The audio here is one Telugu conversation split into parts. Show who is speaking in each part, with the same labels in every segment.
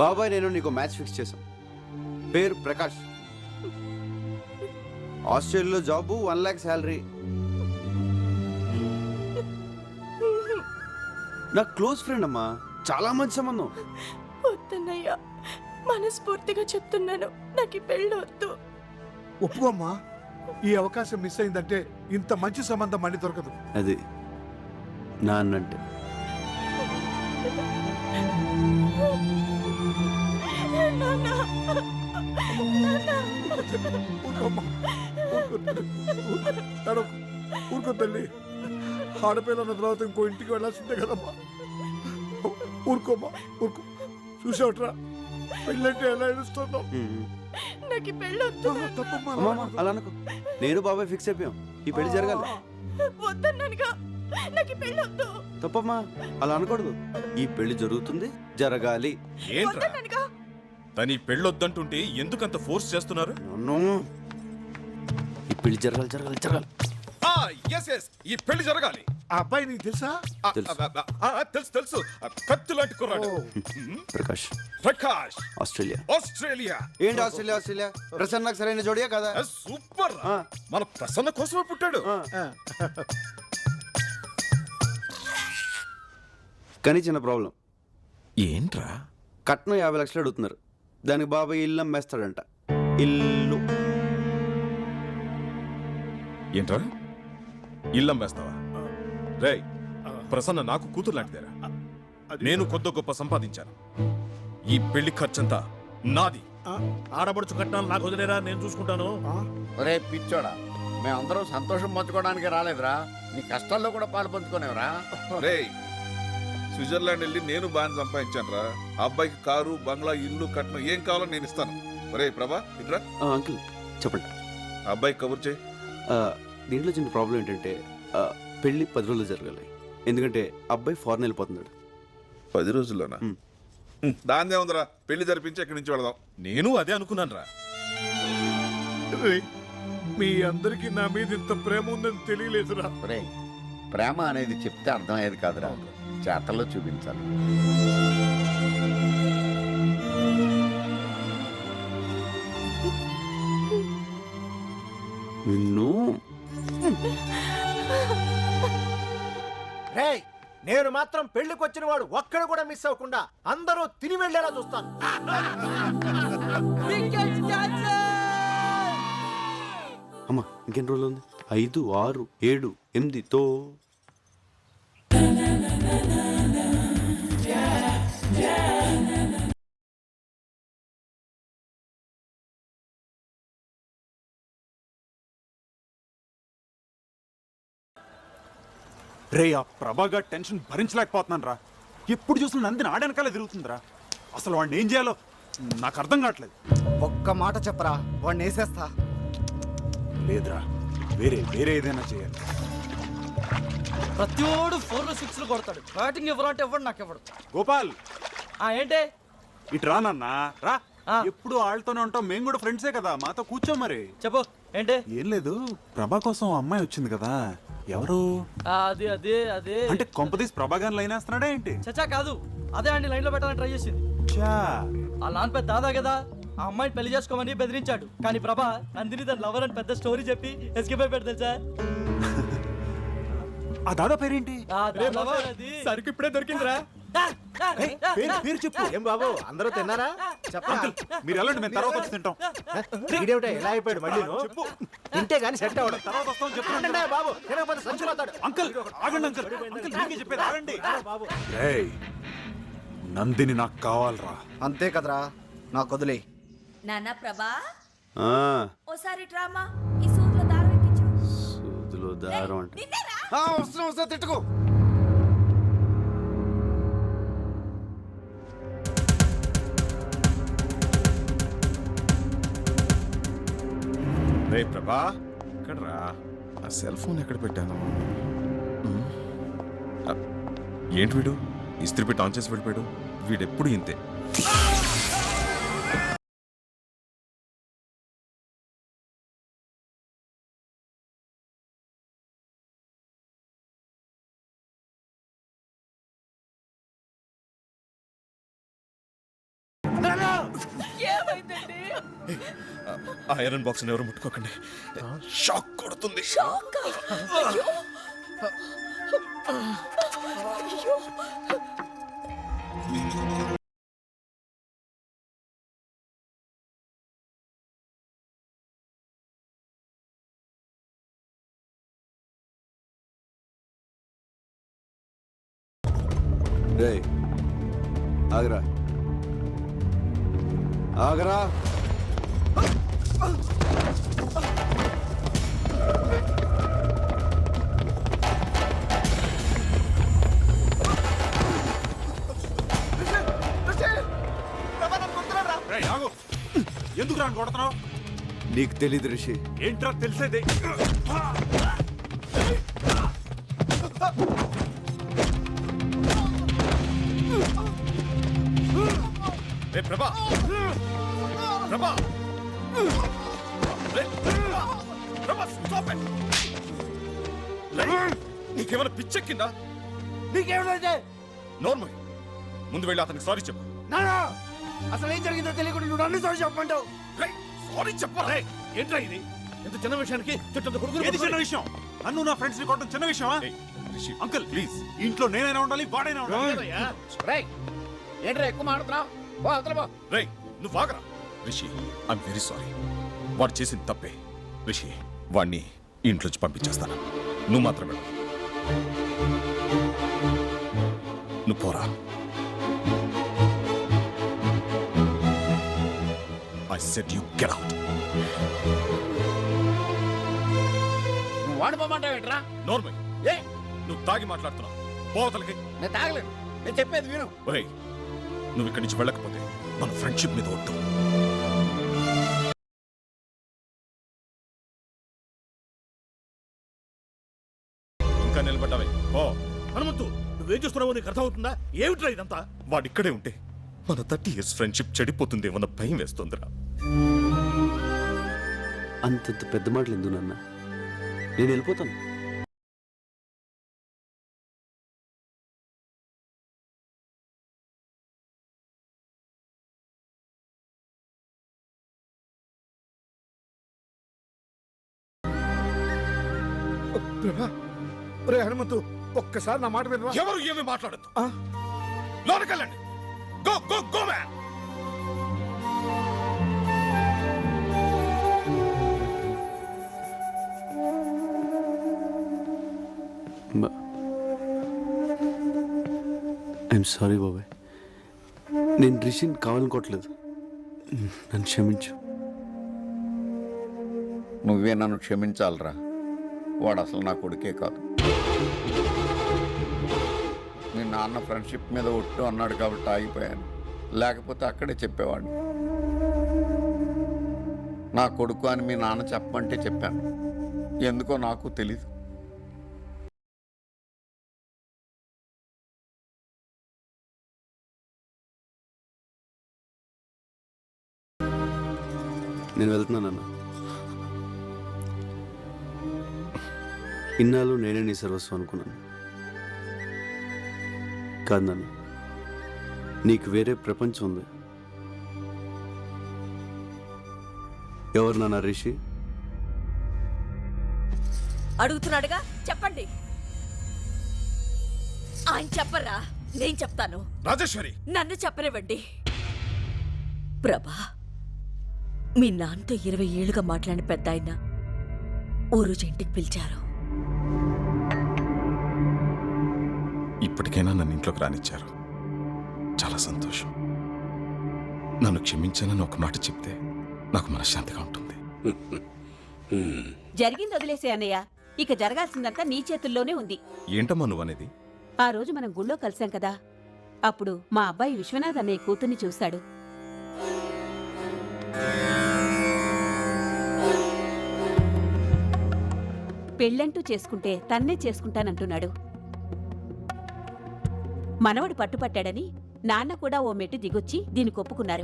Speaker 1: బాబాయ్ నేను నీకు మ్యాచ్ ఫిక్స్ చేశాం. పేరు ప్రకాష్. ఆస్ట్రేలియాలో జాబు వన్ ల్యాక్ శాలరీ నా క్లోజ్ ఫ్రెండ్ అమ్మా చాలా మంచి సంబంధం.
Speaker 2: వద్దన్నయ్యా మనస్ఫూర్తిగా చెప్తున్నాను నాకు ఈ పెళ్ళి వద్దు.
Speaker 3: ఒప్పుకోమ్మా ఈ అవకాశం మిస్ అయిందంటే ఇంత మంచి సంబంధం మళ్ళీ దొరకదు.
Speaker 1: అది నాన్నంటే.
Speaker 3: ఊరుకో తల్లి. ఆడపిల్ల అన్న తర్వాత ఇంకో ఇంటికి వెళ్ళాల్సిందే కదమ్మా ఊరుకోమ్మా ఊరుకో చూసావుట్రా పెళ్ళంటే ఎలా ఏడుస్తున్నావు
Speaker 2: నాకు ఈ పెళ్ళి వద్దు
Speaker 3: తప్పమ్మా
Speaker 1: అలా అనుకో నేను బాబాయ్ ఫిక్స్ అయిపోయాం ఈ పెళ్ళి జరగాలి
Speaker 2: వద్దన్నానుగా నాకు ఈ పెళ్ళి వద్దు
Speaker 1: తప్పమ్మా అలా అనకూడదు. ఈ పెళ్ళి జరుగుతుంది జరగాలి.
Speaker 4: ఏంట్రా? తని పెళ్ళొద్దంటుంటే ఎందుకంత ఫోర్స్ చేస్తున్నారు?
Speaker 1: నో ఈ పెళ్ళి జరగాలి జరగాలి జరగాలి.
Speaker 4: ఎస్ ఎస్ ఈ పెళ్ళి జరగాలి.
Speaker 3: ఆ అబ్బాయి నీకు తెలుసా?
Speaker 4: ఆ,
Speaker 1: తెలుసు.
Speaker 4: ఆ, ఆ, ఆ, తెలుసు తెలుసు. ఆ, కత్తి లాంటి కుర్రాడు.
Speaker 1: ప్రకాష్.
Speaker 4: ప్రకాష్.
Speaker 1: ఆస్ట్రేలియా.
Speaker 4: ఆస్ట్రేలియా.
Speaker 1: ఏంటి ఆస్ట్రేలియా ఆస్ట్రేలియా? ప్రసన్నకు సరైన జోడియా కదా?
Speaker 4: ఆ, సూపర్
Speaker 1: ఆ.
Speaker 4: మన ప్రసన్న కోసమే పుట్టాడు.
Speaker 1: కానీ చిన్న ప్రాబ్లం.
Speaker 4: ఏంట్రా?
Speaker 1: కట్నం యాభై లక్షలు అడుగుతున్నారు. దానికి బాబాయ్ ఇల్లు అమ్మేస్తాడంట. ఇల్లు.
Speaker 4: ఏంట్రా? ఇల్లు అమ్మేస్తావా? రే ప్రసన్న నాకు కూతురు లాంటిదేరా. నేను కొద్ది గొప్ప సంపాదించాను. ఈ పెళ్ళి ఖర్చంతా నాది.
Speaker 5: ఆడబడుచు కట్టాలి నాకు వదిలేరా? నేను చూసుకుంటాను.
Speaker 6: ఒరే పిచ్చోడా. మేమందరం సంతోషం పంచుకోవడానికి రాలేదురా. నీ కష్టాల్లో కూడా పాలు పంచుకోనేవరా
Speaker 7: రే స్విట్జర్లాండ్ వెళ్ళి నేను బాగా సంపాదించాను రా అబ్బాయికి కారు బంగ్లా ఇల్లు కట్నం ఏం కావాలో నేను ఇస్తాను. ఒరే ప్రభా ఇట్రా.
Speaker 1: ఆ, అంకుల్ చెప్పండి.
Speaker 7: అబ్బాయి కబుర్ చేయి.
Speaker 1: ఆ, దీంట్లో చిన్న ప్రాబ్లం ఏంటంటే ఆ, పెళ్ళి పది రోజులు జరగాలి. ఎందుకంటే అబ్బాయి ఫారెన్ వెళ్ళిపోతున్నాడు.
Speaker 7: పది రోజుల్లోనా? దాందే ఉందిరా. పెళ్ళి జరిపించి ఇక్కడి నుంచి వెళదాం.
Speaker 4: నేను అదే అనుకున్నాను రా
Speaker 3: రేయ్, మీ అందరికి నా మీద ఇంత ప్రేమ ఉందని తెలియలేదురా.
Speaker 6: ప్రేమ అనేది చెప్తే అర్థమయ్యేది కాదురా. చేతల్లో చూపించాలి.
Speaker 1: నిన్ను?
Speaker 5: రేయ్ నేను మాత్రం పెళ్ళికి వచ్చిన వాడు ఒక్కడు కూడా మిస్ అవ్వకుండా అందరూ తిని వెళ్ళేలా చూస్తాను.
Speaker 1: అమ్మా ఇంకెన్ని రోజులు ఉంది? ఐదు ఆరు ఏడు ఎనిమిదితో
Speaker 8: రే ఆ ప్రభాగా టెన్షన్ భరించలేకపోతున్నాను రా. ఎప్పుడు చూసిన నందిని ఆడనకాలే తిరుగుతుందిరా అసలు వాడిని ఏం చేయాలో నాకు అర్థం కావట్లేదు.
Speaker 5: ఒక్క మాట చెప్పరా వాడిని వేసేస్తా.
Speaker 8: లేదురా వేరే వేరే ఏదైనా చేయాలి.
Speaker 9: ప్రతివాడు ఫోర్ సిక్స్ కొడతాడు. బ్యాటింగ్ ఇవ్వరంటే ఇవ్వడు నాకు ఇవ్వడు
Speaker 8: గోపాల్!
Speaker 9: ఆ ఏంటే?
Speaker 8: ఇటు రా నాన్న రా. ఎప్పుడు వాళ్ళతోనే ఉంటాం మేము కూడా ఫ్రెండ్సే కదా మాతో కూర్చో మరి.
Speaker 9: చెప్పు. ఏంటి?
Speaker 8: ఏం లేదు. ప్రభా కోసం ఆ అమ్మాయి వచ్చింది కదా. ఎవరు?
Speaker 9: అది అదే అదే.
Speaker 8: అంటే కొంపదీసి ప్రభా గాని లైన్ వేస్తున్నాడా ఏంటి?
Speaker 9: చచ్చా కాదు. అదే అండి లైన్లో పెట్టాలని ట్రై చేసింది.
Speaker 8: చా.
Speaker 9: ఆ లాన్ పెద్ద దాదా కదా. ఆ అమ్మాయిని పెళ్ళి చేసుకోమని బెదిరించాడు. కానీ ప్రభా నందిని తన లవర్ అని పెద్ద స్టోరీ చెప్పి ఎస్కేప్ అయిపోయాడు తెలుసా?
Speaker 8: ఆ దాదా పేరేంటి?
Speaker 9: ఆ lover అది.
Speaker 5: సరుకు ఇప్పుడే దొరికిందిరా.
Speaker 8: పేరు చెప్పు.
Speaker 5: ఏం బాబు అందరూ తిన్నారా?
Speaker 8: అంకుల్ మీరు వెళ్ళండి మేము తర్వాత వచ్చి తింటాం.
Speaker 5: ఇదేమిటా ఎలా అయిపోయాడు మళ్ళీ
Speaker 8: చెప్పు.
Speaker 5: తింటే గానీ సెట్ అవ్వడం.
Speaker 8: తర్వాత వస్తాం చెప్పండి
Speaker 5: బాబు తినకపోతే సంచిపోతాడు
Speaker 8: అంకుల్ ఆగండి అంకుల్. అంకుల్ మీకే చెప్పేది ఆగండి.
Speaker 5: బాబు.
Speaker 8: ఏయ్ నందిని నాకు కావాలరా.
Speaker 5: అంతే కదరా నాకు వదిలే
Speaker 10: నాన్న ప్రభా?
Speaker 1: ఆ,
Speaker 10: ఓసారి డ్రామా ఈ సూట్లో దారం ఎక్కించు.
Speaker 1: సూదిలో దారం అంటే. వస్తున్నా వస్తున్నా తిట్టుకో.
Speaker 4: రే ప్రభా ఎక్కడ్రా? ఆ సెల్ ఫోన్ ఎక్కడ పెట్టాను? ఉమ్. ఆ, ఏంటి వీడు? ఇస్త్రీ పెట్టి ఆన్ చేసి వెళ్ళిపోయాడు. వీడెప్పుడు ఇంతే? ఆ ఐరన్ బాక్స్ ఎవరు ముట్టుకోకండి. షాక్ కొడుతుంది.
Speaker 1: రే ఆగరా. ఆగరా.
Speaker 8: రేయ్, ఆగు. ఎందుకు రాని కొడుతున్నావు?
Speaker 1: నీకు తెలీదు రిషి.
Speaker 8: ఏంట్రా తెలిసేది?
Speaker 4: రే ప్రభా. ప్రభా. నీకేమైనా పిచ్చెక్కిందా?
Speaker 5: నీకేమిటైతే
Speaker 4: నోర్మల్ ముందు వెళ్ళి అతనికి సారీ చెప్పు.
Speaker 5: నానా అసలు ఏం జరిగిందో తెలియకుండా నువ్వు నన్ను సారీ చెప్పమంటావు.
Speaker 4: సారీ చెప్పరా?
Speaker 3: ఏంట్రా ఇది? ఇంత చిన్న విషయానికి
Speaker 8: ఏది చిన్న విషయం? నన్ను నా ఫ్రెండ్స్ని కొట్టడం చిన్న విషయమా?
Speaker 4: రిషి
Speaker 8: అంకుల్ ప్లీజ్ ఇంట్లో నేనైనా ఉండాలి వాడైనా ఉండాలి.
Speaker 6: రేయ్ ఏంట్రా ఎక్కువ అవతల
Speaker 4: రేయ్ నువ్వు వాగరా రిషి ఐఎమ్ వెరీ సారీ వాడు చేసింది తప్పే. రిషి వాడిని ఇంట్లోంచి పంపించేస్తాను. నువ్వు మాత్రమే వెళ్ళు. నువ్వు పోరా. I said you get out
Speaker 6: నువ్వు వాడిపోమంటావు ఏంట్రా
Speaker 4: నోర్మల్
Speaker 6: ఏ?
Speaker 4: నువ్వు తాగి మాట్లాడుతున్నావు. పోవతలకి
Speaker 6: నేను తాగలేను. నేను చెప్పేది విను.
Speaker 4: ఒరేయ్ నువ్వు ఇక్కడి నుంచి వెళ్ళకపోతే మన ఫ్రెండ్షిప్ మీద ఒట్టు.
Speaker 3: చేస్తున్నావో నీకు అర్థమవుతుందా? ఏమిట్రా ఇదంతా?
Speaker 4: వాడిక్కడే ఉంటే మన థర్టీ ఇయర్స్ ఫ్రెండ్షిప్ చెడిపోతుందేమన్న భయం వేస్తుందిరా.
Speaker 1: అంతంత పెద్ద మాటలు ఎందుకు నాన్న? నేను వెళ్ళిపోతాను.
Speaker 3: ఒక్కసారి నా మాట వినవా
Speaker 4: ఎవరు ఏమి మాట్లాడద్దు. లోనకెళ్ళండి. Go go go man.
Speaker 1: I'm sorry బాబాయ్. నేను రిషిని కావాలనుకోవట్లేదు. నన్ను క్షమించు.
Speaker 6: నువ్వే నన్ను క్షమించాలిరా. వాడు అసలు నా కొడుకే కాదు. నాన్న ఫ్రెండ్షిప్ మీద ఒట్టు అన్నాడు కాబట్టి ఆగిపోయాను. లేకపోతే అక్కడే చెప్పేవాడిని. నా కొడుకు అని మీ నాన్న చెప్పమంటే చెప్పాను. ఎందుకో నాకు తెలీదు.
Speaker 1: నేను వెళ్తున్నానన్నా ఇన్నాళ్ళు నేనే నీ సర్వస్వం అనుకున్నాను. కాదు నాన్న నీకు వేరే ప్రపంచం ఉంది. ఎవరు నాన్న రిషి?
Speaker 2: అడుగుతున్నాడుగా చెప్పండి. ఆయన చెప్పరా? నేను చెప్తాను.
Speaker 4: రాజేశ్వరి!
Speaker 2: నన్ను చెప్పనివ్వండి. ప్రభా మీ నాన్నతో ఇరవై ఏళ్ళుగా మాట్లాడిన పెద్ద ఆయన ఓ రోజు ఇంటికి పిలిచారు.
Speaker 4: ఇప్పటికైనా నన్ను ఇంట్లోకి రానిచ్చారు. చాలా సంతోషం. నన్ను క్షమించానని ఒక మాట చెప్తే నాకు మనశ్శాంతిగా ఉంటుంది.
Speaker 2: జరిగింది వదిలేసే అన్నయ్య. ఇక జరగాల్సిందంతా నీ చేతుల్లోనే ఉంది.
Speaker 4: ఏంటమ్మా నువ్వు అనేది?
Speaker 2: ఆ రోజు మనం గుళ్ళో కలిసాం కదా. అప్పుడు మా అబ్బాయి విశ్వనాథ్ అన్నయ్య కూతుర్ని చూశాడు. పెళ్ళంటూ చేసుకుంటే తన్నే చేసుకుంటానంటున్నాడు. మనవడు పట్టుపట్టాడని నాన్న కూడా ఓ మెట్టు దిగొచ్చి దీనికి ఒప్పుకున్నారు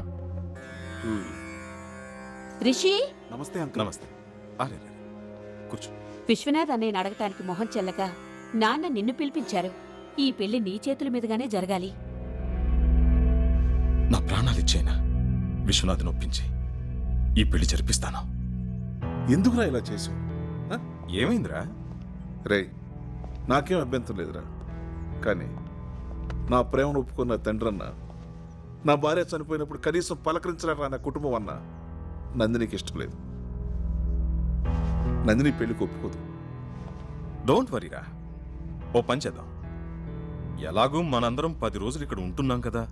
Speaker 2: రిషి?
Speaker 8: నమస్తే అంకుల్.
Speaker 4: నమస్తే. అరే రే, రే. కూర్చో.
Speaker 2: విశ్వనాథ్ అన్నయ్యని అడగటానికి మొహం చెల్లగా నాన్న నిన్ను పిలిపించారు. ఈ పెళ్ళి నీ చేతుల మీదుగానే జరగాలి.
Speaker 4: నా ప్రాణాలు ఇచ్చేనా? విశ్వనాథ్ని ఒప్పించి ఈ పెళ్ళి జరిపిస్తాను.
Speaker 7: ఎందుకురా ఇలా చేసావు?
Speaker 4: ఏమైందిరా?
Speaker 7: రే నాకేం అభ్యంతరం లేదురా. కానీ నా ప్రేమను ఒప్పుకున్న తండ్రన్న నా భార్య చనిపోయినప్పుడు కనీసం పలకరించలేరా నా కుటుంబం అన్న నందినికి ఇష్టం లేదు. నందిని పెళ్ళికి ఒప్పుకోదు.
Speaker 4: డోంట్ వరీరా ఓ పని చేద్దాం. ఎలాగూ మనందరం పది రోజులు ఇక్కడ ఉంటున్నాం కదా.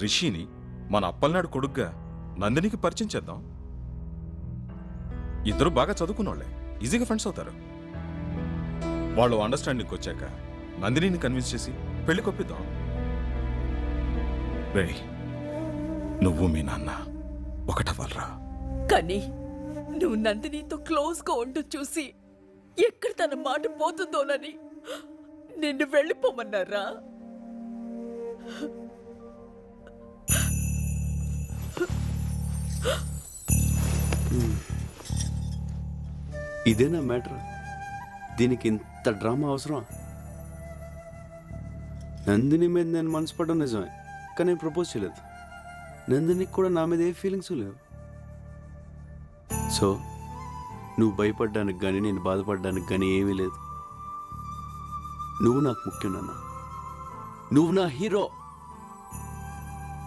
Speaker 4: రిషిని మన అప్పలనాడు కొడుగ్గా నందినికి పరిచయం చేద్దాం. ఇద్దరు బాగా చదువుకున్నోళ్ళే ఈజీగా ఫ్రెండ్స్ అవుతారు. వాళ్ళు అండర్స్టాండింగ్ వచ్చాక నందినిని కన్విన్స్ చేసి పెళ్ళి కొప్పిద్దాం రే నువ్వు మీ నాన్న. ఒకటవ్వాలరా.
Speaker 10: కానీ నువ్వు నందినితో క్లోజ్గా ఉంటూ చూసి ఎక్కడ తన మాట పోతుందోనని నిన్ను వెళ్ళిపోమన్నారా?
Speaker 1: ఇదేనా మ్యాటర్? దీనికి ఇంత డ్రామా అవసరం నందిని మీద నేను మనసు పడడం నిజమే. కానీ నేను ప్రపోజ్ చేయలేదు. నందినికి కూడా నా మీద ఏ ఫీలింగ్స్ లేవు. సో నువ్వు భయపడ్డానికి కానీ నేను బాధపడడానికి కానీ ఏమీ లేదు. నువ్వు నాకు ముఖ్యం నాన్న. నువ్వు నా హీరో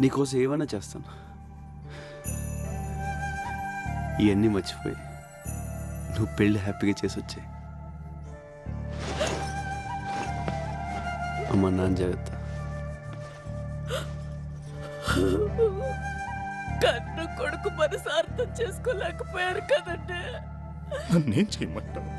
Speaker 1: నీకోసం ఏమైనా చేస్తాను. ఇవన్నీ మర్చిపోయి నువ్వు పెళ్ళి హ్యాపీగా చేసి వచ్చాయి అమ్మ నాన్న జాగ్రత్త.
Speaker 10: కన్ను కొడుకు మనసు అర్థం చేసుకోలేకపోయారు కదండి.
Speaker 4: నన్నేం చేయమంటావు